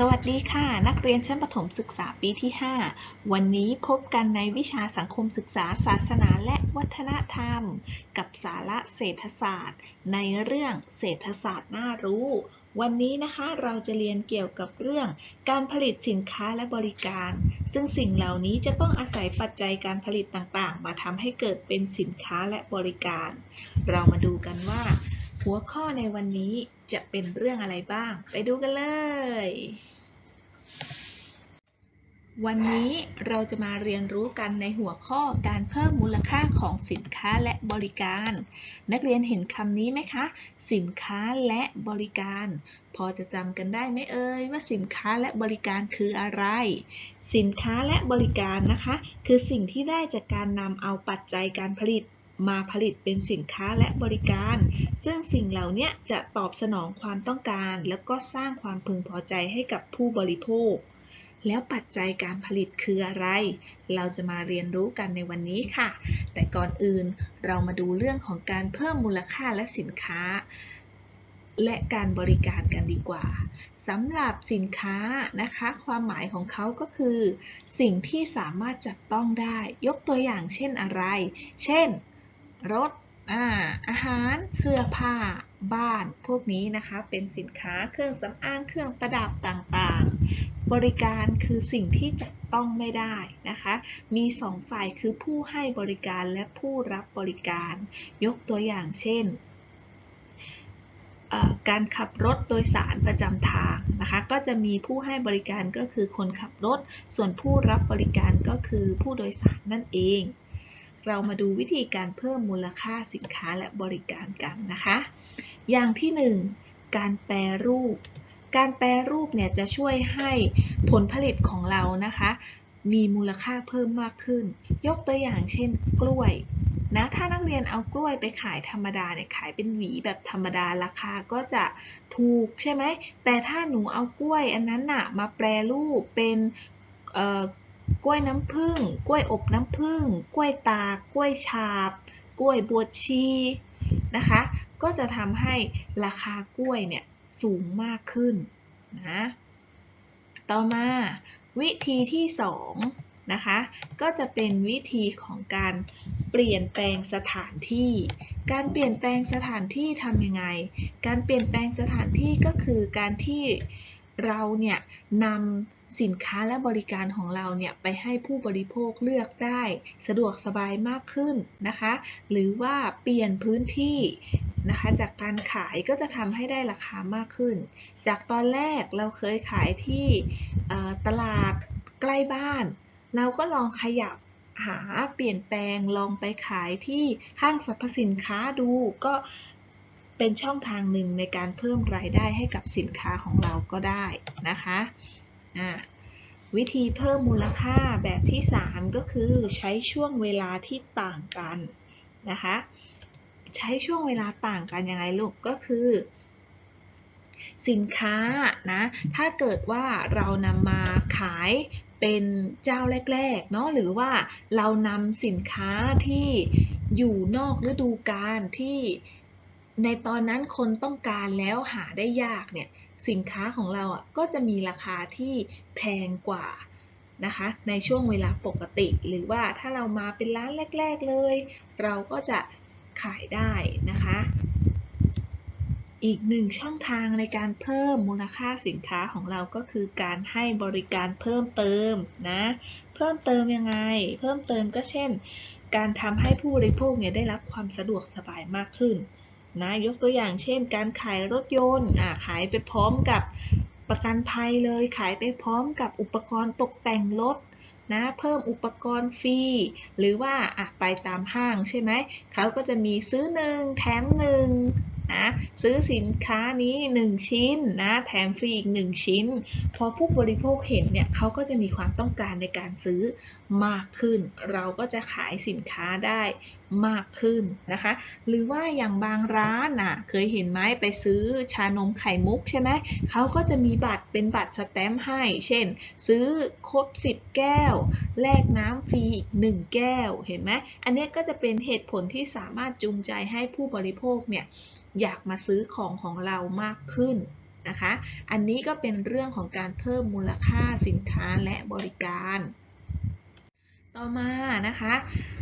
สวัสดีค่ะ นักเรียนชั้นประถมศึกษาปีที่ 5 วันนี้พบกันในวิชาสังคมศึกษาศาสนาและวัฒนธรรม กับสาระเศรษฐศาสตร์ ในเรื่องเศรษฐศาสตร์น่ารู้ วันนี้นะคะเราจะเรียนเกี่ยวกับเรื่อง การผลิตสินค้าและบริการ ซึ่งสิ่งเหล่านี้จะต้องอาศัยปัจจัยการผลิตต่างๆ มาทำให้เกิดเป็นสินค้าและบริการ เรามาดูกันว่า หัวข้อในวันนี้จะเป็นเรื่องอะไรบ้าง ไปดูกันเลย วันนี้เราจะมาเรียนรู้กันในหัวข้อการเพิ่มมูลค่าของสินค้าและบริการ นักเรียนเห็นคำนี้ไหมคะ สินค้าและบริการ พอจะจำกันได้ไหมเอ่ยว่าสินค้าและบริการคืออะไร สินค้าและบริการนะคะ คือสิ่งที่ได้จากการนำเอาปัจจัยการผลิต มาผลิตเป็นสินค้าและบริการ ซึ่งสิ่งเหล่านี้จะตอบสนองความต้องการ แล้วก็สร้างความพึงพอใจให้กับผู้บริโภค แล้วปัจจัยการผลิตคืออะไร เราจะมาเรียนรู้กันในวันนี้ค่ะ แต่ก่อนอื่นเรามาดูเรื่องของการเพิ่มมูลค่าและสินค้า และการบริการกันดีกว่าสำหรับสินค้านะคะ ความหมายของเขาก็คือ สิ่งที่สามารถจับต้องได้ ยกตัวอย่างเช่นอะไร เช่น รถอาอาหารเสื้อผ้าบ้านพวกนี้นะคะเป็นสินค้าเครื่องสำอางเครื่องประดับต่างๆ บริการคือสิ่งที่จับต้องไม่ได้นะคะ มีสองฝ่ายคือผู้ให้บริการและผู้รับบริการ ยกตัวอย่างเช่นการขับรถโดยสารประจำทางนะคะ ก็จะมีผู้ให้บริการก็คือคนขับรถ ส่วนผู้รับบริการก็คือผู้โดยสารนั่นเอง เรามาดูวิธีการเพิ่มมูลค่าสินค้าและบริการกันนะคะ อย่างที่ 1 การแปรรูป การแปรรูปเนี่ยจะช่วยให้ผลผลิตของเรานะคะ มีมูลค่าเพิ่มมากขึ้น ยกตัวอย่างเช่น กล้วยนะถ้านักเรียนเอากล้วยไปขายธรรมดาเนี่ยขายเป็นหวีแบบธรรมดาราคาก็จะถูกใช่ไหมแต่ถ้าหนูเอากล้วยอันนั้นน่ะมาแปรรูปเป็น กล้วยน้ำผึ้งกล้วยอบน้ำผึ้งกล้วยตากกล้วยฉาบ กล้วยบวชชีนะคะ ก็จะทำให้ราคากล้วยเนี่ยสูงมากขึ้นนะต่อมาวิธีที่2นะคะก็จะเป็นวิธีของการเปลี่ยนแปลงสถานที่ การเปลี่ยนแปลงสถานที่ทำยังไง การเปลี่ยนแปลงสถานที่ก็คือการที่ เราเนี่ยนำสินค้าและบริการของเราเนี่ยไปให้ผู้บริโภคเลือกได้ สะดวกสบายมากขึ้นนะคะ หรือว่าเปลี่ยนพื้นที่นะคะจากการขายก็จะทำให้ได้ราคามากขึ้น จากตอนแรกเราเคยขายที่ตลาดใกล้บ้าน เราก็ลองขยับหาเปลี่ยนแปลงลองไปขายที่ห้างสรรพสินค้าดู ก็ เป็นช่องทางหนึ่งในการเพิ่มรายได้ให้กับสินค้าของเราก็ได้นะคะวิธีเพิ่มมูลค่าแบบที่ 3 ก็คือใช้ช่วงเวลาที่ต่างกันนะคะใช้ช่วงเวลาต่างกันยังไงลูกก็คือ สินค้านะถ้าเกิดว่าเรานำมาขายเป็นเจ้าแรกๆเนาะหรือว่าเรานำสินค้าที่อยู่นอกฤดูกาลที่ ในตอนนั้นคนต้องการแล้วหาได้ยากเนี่ยสินค้าของเราอะก็จะมีราคาที่แพงกว่านะคะในช่วงเวลาปกติ หรือว่าถ้าเรามาเป็นร้านแรก ๆเลย เราก็จะขายได้นะคะ อีกหนึ่งช่องทางในการเพิ่มมูลค่าสินค้าของเราก็คือการให้บริการเพิ่มเติมนะเพิ่มเติมยังไง เพิ่มเติมก็เช่น การทำให้ผู้บริโภคเนี่ยได้รับความสะดวกสบายมากขึ้น นะยกตัวอย่างเช่น การขายรถยนต์ขายไปพร้อมกับประกันภัยเลย ขายไปพร้อมกับอุปกรณ์ตกแต่งรถนะเพิ่มอุปกรณ์ฟรีหรือว่าไปตามห้างใช่ไหมเขาก็จะมีซื้อหนึ่งแถมหนึ่ง นะซื้อสินค้านี้ 1 ชิ้นนะแถมฟรีอีก 1 ชิ้น พอผู้บริโภคเห็นเนี่ยเขาก็จะมีความต้องการในการซื้อมากขึ้น เราก็จะขายสินค้าได้มากขึ้นนะคะ หรือว่าอย่างบางร้านอะเคยเห็นไหมไปซื้อชานมไข่มุกใช่ไหมเขาก็จะมีบัตรเป็นบัตรสแตมป์ให้ เช่น ซื้อครบ 10 แก้ว แลกน้ำฟรีอีก 1 แก้วเห็นไหมอันนี้ก็จะเป็นเหตุผลที่สามารถจูงใจให้ผู้บริโภคเนี่ย อยากมาซื้อของของเรามากขึ้นนะคะ อันนี้ก็เป็นเรื่องของการเพิ่มมูลค่าสินค้าและบริการ ต่อมานะคะ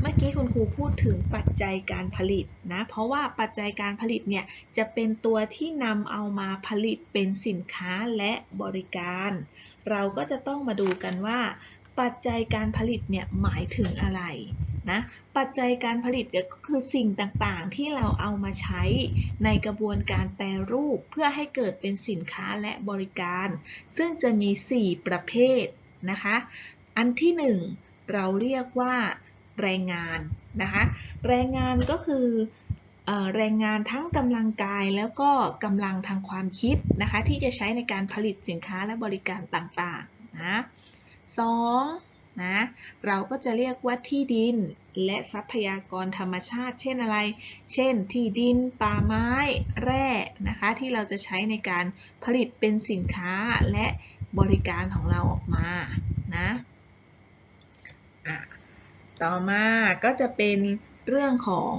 เมื่อกี้คุณครูพูดถึงปัจจัยการผลิตนะ เพราะว่าปัจจัยการผลิตเนี่ยจะเป็นตัวที่นำเอามาผลิตเป็นสินค้าและบริการ เราก็จะต้องมาดูกันว่า ปัจจัยการผลิตเนี่ยหมายถึงอะไร นะปัจจัยการผลิตก็คือสิ่งต่างๆ ที่เราเอามาใช้ในกระบวนการแปรรูปเพื่อให้เกิดเป็นสินค้าและบริการ ซึ่งจะมี 4 ประเภทนะคะอันที่ 1 เราเรียกว่าแรงงานนะคะแรงงานก็คือเอ่อแรงงานทั้งกำลังกายแล้วก็กำลังทางความคิดนะคะที่จะใช้ในการผลิตสินค้าและบริการต่างๆนะสอง นะ เราก็จะเรียกว่าที่ดิน และทรัพยากรธรรมชาติ เช่นอะไร เช่น ที่ดิน ป่าไม้ แร่นะคะ ที่เราจะใช้ในการผลิตเป็นสินค้าและบริการของเราออกมานะะต่อมาก็จะเป็นเรื่องของ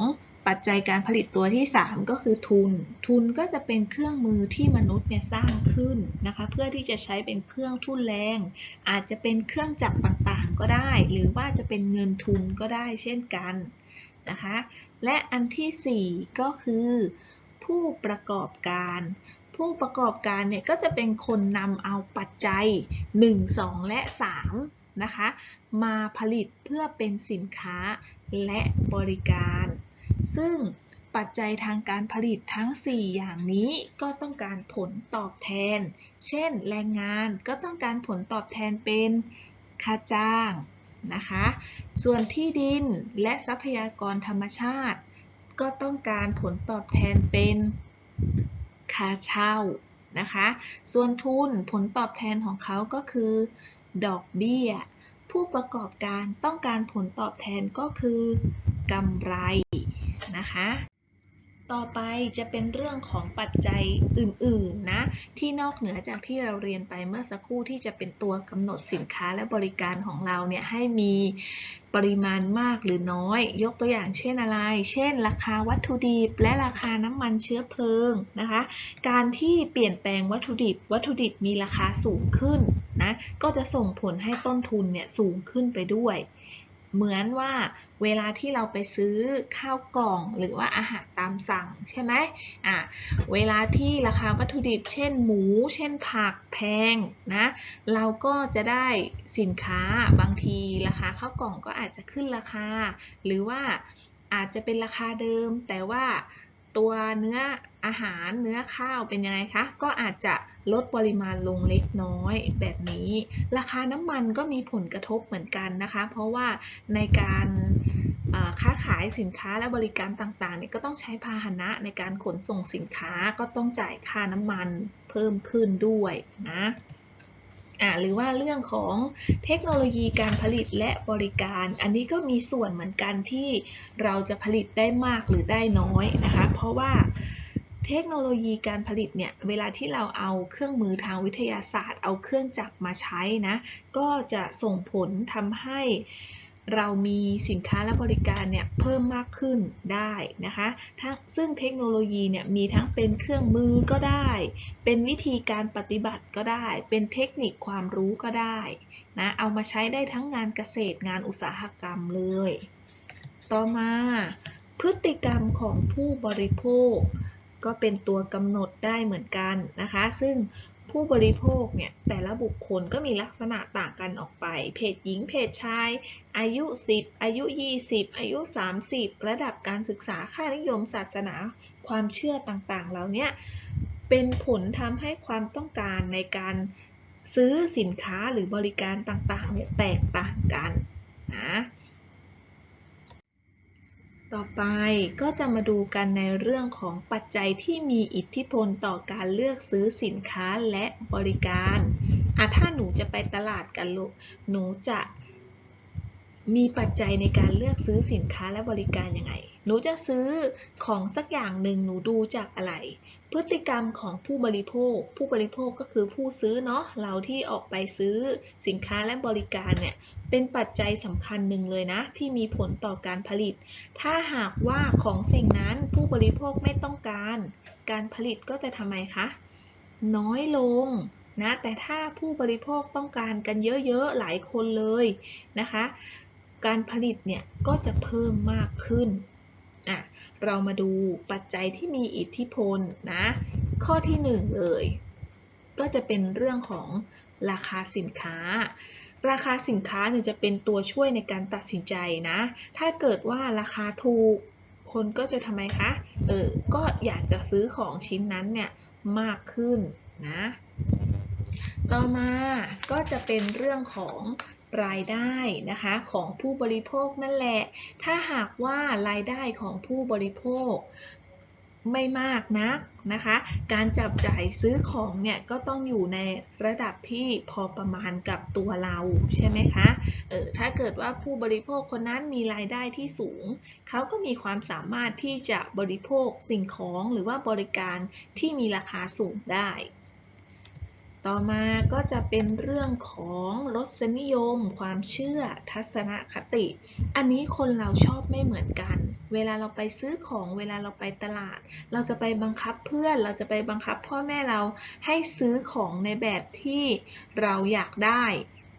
ปัจจัยการผลิตตัวที่ 3 ก็คือทุน ทุนก็จะเป็นเครื่องมือที่มนุษย์เนี่ยสร้างขึ้นนะคะ เพื่อที่จะใช้เป็นเครื่องทุนแรง อาจจะเป็นเครื่องจักรต่าง ก็ได้ หรือว่าจะเป็นเงินทุนก็ได้เช่นกันนะคะ และอันทีสี่ 4 ก็คือ ผู้ประกอบการ ผู้ประกอบการเนี่ยก็จะเป็นคนนำเอาปัจจัย 1 2 และ 3 นะคะ มาผลิตเพื่อเป็นสินค้าและบริการ ซึ่งปัจจัยทางการผลิตทั้ง 4 อย่างนี้ก็ต้องการผลตอบแทน เช่น แรงงานก็ต้องการผลตอบแทนเป็น ค่าจ้างนะคะ ส่วนที่ดินและทรัพยากรธรรมชาติ ก็ต้องการผลตอบแทนเป็นค่าเช่านะคะ ส่วนทุนผลตอบแทนของเขาก็คือ ดอกเบี้ย ผู้ประกอบการต้องการผลตอบแทนก็คือกำไรนะคะ ต่อไปจะเป็นเรื่องของปัจจัยอื่นๆนะที่นอกเหนือจากที่เราเรียนไปเมื่อสักครู่ที่จะเป็นตัวกำหนดสินค้าและบริการของเราเนี่ยให้มีปริมาณมากหรือน้อย ยกตัวอย่างเช่นอะไร เช่น ราคาวัตถุดิบและราคาน้ำมันเชื้อเพลิงนะคะ การที่เปลี่ยนแปลงวัตถุดิบ วัตถุดิบมีราคาสูงขึ้นนะก็จะส่งผลให้ต้นทุนเนี่ยสูงขึ้นไปด้วย เหมือนว่าเวลาที่เราไปซื้อข้าวกล่องหรือว่าอาหารตามสั่งใช่ไหมอะเวลาที่ราคาวัตถุดิบ เช่นหมู เช่นผักแพงนะ เราก็จะได้สินค้าบางทีราคาข้าวกล่องก็อาจจะขึ้นราคา หรือว่าอาจจะเป็นราคาเดิมแต่ว่า ตัวเนื้ออาหารเนื้อข้าวเป็นยังไงคะ ก็อาจจะลดปริมาณลงเล็กน้อยแบบนี้ ราคาน้ำมันก็มีผลกระทบเหมือนกันนะคะ เพราะว่าในการค้าขายสินค้าและบริการต่างๆเนี่ยก็ต้องใช้พาหนะในการขนส่งสินค้าก็ต้องจ่ายค่าน้ำมันเพิ่มขึ้นด้วยนะ หรือว่าเรื่องของเทคโนโลยีการผลิตและบริการ อันนี้ก็มีส่วนเหมือนกันที่เราจะผลิตได้มากหรือได้น้อยนะคะ เพราะว่าเทคโนโลยีการผลิตเนี่ย เวลาที่เราเอาเครื่องมือทางวิทยาศาสตร์ เอาเครื่องจักรมาใช้นะ ก็จะส่งผลทำให้ เรามีสินค้าและบริการเนี่ยเพิ่มมากขึ้นได้นะคะทั้งซึ่งเทคโนโลยีเนี่ยมีทั้งเป็นเครื่องมือก็ได้ เป็นวิธีการปฏิบัติก็ได้ เป็นเทคนิคความรู้ก็ได้นะเอามาใช้ได้ทั้งงานเกษตรงานอุตสาหกรรมเลย ต่อมาพฤติกรรมของผู้บริโภค ก็เป็นตัวกำหนดได้เหมือนกันนะคะ ซึ่ง ผู้บริโภคเนี่ยแต่ละบุคคลก็มีลักษณะต่างกันออกไป เพศหญิง เพศชาย อายุ 10 อายุ 20 อายุ 30 ระดับการศึกษาค่านิยมศาสนา ความเชื่อต่างๆเหล่านี้เป็นผลทำให้ความต้องการในการซื้อสินค้าหรือบริการต่างๆเนี่ยแตกต่างกันนะ ต่อไปก็จะมาดูกันในเรื่องของปัจจัยที่มีอิทธิพลต่อการเลือกซื้อสินค้าและบริการอะถ้าหนูจะไปตลาดกันลูก หนูจะ มีปัจจัยในการเลือกซื้อสินค้าและบริการยังไง หนูจะซื้อของสักอย่างหนึ่งหนูดูจากอะไร พฤติกรรมของผู้บริโภค ผู้บริโภคก็คือผู้ซื้อเนาะ เราที่ออกไปซื้อสินค้าและบริการเนี่ย เป็นปัจจัยสำคัญหนึ่งเลยนะ ที่มีผลต่อการผลิต ถ้าหากว่าของสิ่งนั้นผู้บริโภคไม่ต้องการ การผลิตก็จะทำไมคะ น้อยลงนะ แต่ถ้าผู้บริโภคต้องการกันเยอะๆ หลายคนเลยนะคะ การผลิตเนี่ยก็จะเพิ่มมากขึ้นอะเรามาดูปัจจัยที่มีอิทธิพลนะ ข้อที่หนึ่งเลยก็จะเป็นเรื่องของราคาสินค้า ราคาสินค้าเนี่ยจะเป็นตัวช่วยในการตัดสินใจนะ ถ้าเกิดว่าราคาถูก คนก็จะทำไมคะ เออ ก็อยากจะซื้อของชิ้นนั้นเนี่ยมากขึ้นนะ ต่อมาก็จะเป็นเรื่องของรายได้นะคะของผู้บริโภคนั่นแหละ ถ้าหากว่ารายได้ของผู้บริโภคไม่มากนักนะคะ การจับจ่ายซื้อของเนี่ยก็ต้องอยู่ในระดับที่พอประมาณกับตัวเราใช่ไหมคะ เออถ้าเกิดว่าผู้บริโภคคนนั้นมีรายได้ที่สูง เขาก็มีความสามารถที่จะบริโภคสิ่งของหรือว่าบริการที่มีราคาสูงได้ ต่อมาก็จะเป็นเรื่องของรสนิยม ความเชื่อ ทัศนคติ อันนี้คนเราชอบไม่เหมือนกัน เวลาเราไปซื้อของเวลาเราไปตลาด เราจะไปบังคับเพื่อน เราจะไปบังคับพ่อแม่เราให้ซื้อของในแบบที่เราอยากได้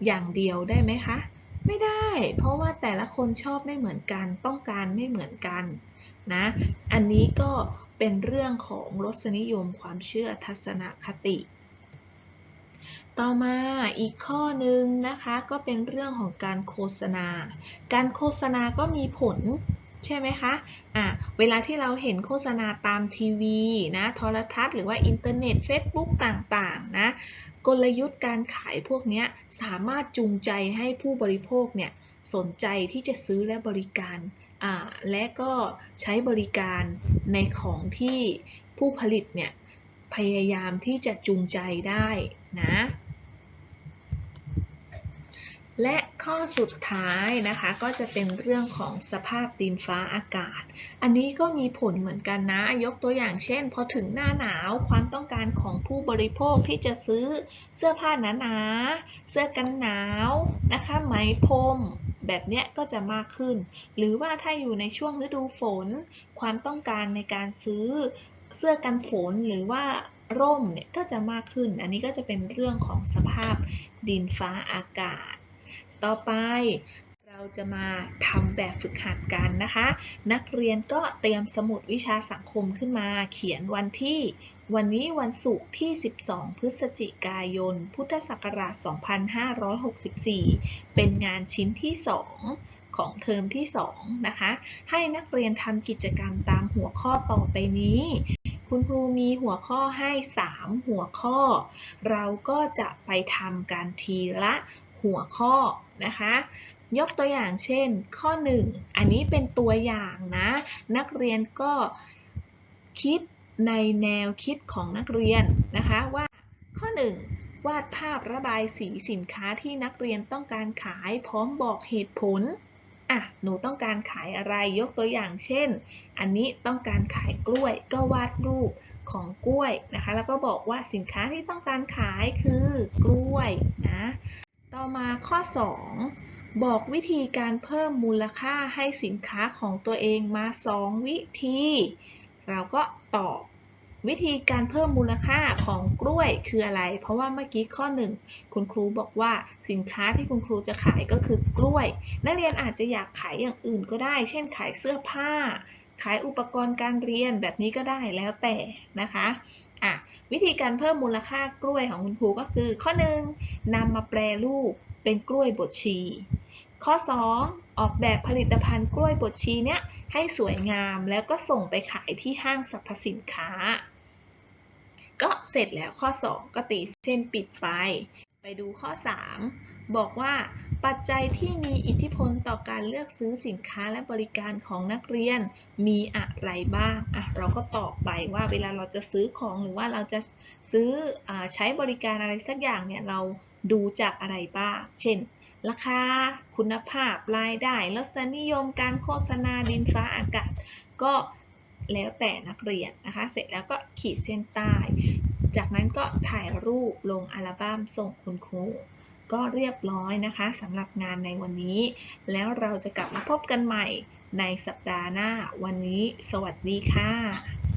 อย่างเดียวได้ไหมคะ ไม่ได้ เพราะว่าแต่ละคนชอบไม่เหมือนกัน ต้องการไม่เหมือนกันนะ อันนี้ก็เป็นเรื่องของรสนิยมความเชื่อทัศนคติ ต่อมาอีกข้อหนึ่งนะคะก็เป็นเรื่องของการโฆษณา การโฆษณาก็มีผลใช่ไหมคะ อะ เวลาที่เราเห็นโฆษณาตามทีวีนะ โทรทัศน์หรือว่าอินเทอร์เน็ต Facebook ต่างๆ นะ กลยุทธ์การขายพวกนี้สามารถจูงใจให้ผู้บริโภคเนี่ยสนใจที่จะซื้อและบริการ อ่า และก็ใช้บริการในของที่ผู้ผลิตเนี่ยพยายามที่จะจูงใจได้นะ และข้อสุดท้ายนะคะก็จะเป็นเรื่องของสภาพดินฟ้าอากาศ อันนี้ก็มีผลเหมือนกันนะ ยกตัวอย่างเช่น พอถึงหน้าหนาวความต้องการของผู้บริโภคที่จะซื้อเสื้อผ้าหนาๆ เสื้อกันหนาวนะคะไหมพรมแบบเนี้ยก็จะมากขึ้น หรือว่าถ้าอยู่ในช่วงฤดูฝน ความต้องการในการซื้อเสื้อกันฝนหรือว่าร่มเนี่ยก็จะมากขึ้น อันนี้ก็จะเป็นเรื่องของสภาพดินฟ้าอากาศ ต่อไปเราจะมาทำแบบฝึกหัดกันนะคะ นักเรียนก็เตรียมสมุดวิชาสังคมขึ้นมา เขียนวันที่ วันนี้วันศุกร์ที่ 12 พฤศจิกายน พุทธศักราช 2564 เป็นงานชิ้นที่ 2 ของเทอมที่ 2 นะคะ ให้นักเรียนทำกิจกรรมตามหัวข้อต่อไปนี้ คุณครูมีหัวข้อให้ 3 หัวข้อ เราก็จะไปทำการทีละ หัวข้อนะคะ ยกตัวอย่างเช่น ข้อ 1 อันนี้เป็นตัวอย่างนะ นักเรียนก็คิดในแนวคิดของนักเรียนนะคะว่าข้อ 1 วาดภาพระบายสีสินค้าที่นักเรียนต้องการขายพร้อมบอกเหตุผลอะหนูต้องการขายอะไรยกตัวอย่างเช่น อันนี้ต้องการขายกล้วยก็วาดรูปของกล้วยนะคะ แล้วก็บอกว่าสินค้าที่ต้องการขายคือกล้วยนะ ต่อมาข้อ 2 บอกวิธีการเพิ่มมูลค่าให้สินค้าของตัวเองมา 2 วิธี เราก็ตอบวิธีการเพิ่มมูลค่าของกล้วยคืออะไร เพราะว่าเมื่อกี้ข้อ 1 คุณครูบอกว่าสินค้าที่คุณครูจะขายก็คือกล้วย นักเรียนอาจจะอยากขายอย่างอื่นก็ได้ เช่นขายเสื้อผ้า ขายอุปกรณ์การเรียนแบบนี้ก็ได้แล้วแต่นะคะ อะวิธีการเพิ่มมูลค่ากล้วยของคุณครูก็คือ ข้อ 1นำมาแปรรูปเป็นกล้วยบดชี ข้อ 2 ออกแบบผลิตภัณฑ์กล้วยบดชีเนี้ยให้สวยงามแล้วก็ส่งไปขายที่ห้างสรรพสินค้า ก็เสร็จแล้วข้อ 2 ก็ตีเส้นปิดไป ไปดูข้อ 3 บอกว่า ปัจจัยที่มีอิทธิพลต่อการเลือกซื้อสินค้าและบริการของนักเรียนมีอะไรบ้าง อะ เราก็ตอบไปว่าเวลาเราจะซื้อของหรือว่าเราจะซื้ออใช้บริการอะไรสักอย่างเนี่ยเราดูจากอะไรบ้าง เช่น ราคา คุณภาพ รายได้ รสนิยม การโฆษณา ดินฟ้าอากาศ ก็แล้วแต่นักเรียนนะคะ เสร็จแล้วก็ขีดเส้นใต้ จากนั้นก็ถ่ายรูปลงอัลบั้มส่งคุณครู ก็เรียบร้อยนะคะสำหรับงานในวันนี้ แล้วเราจะกลับมาพบกันใหม่ในสัปดาห์หน้า วันนี้ สวัสดีค่ะ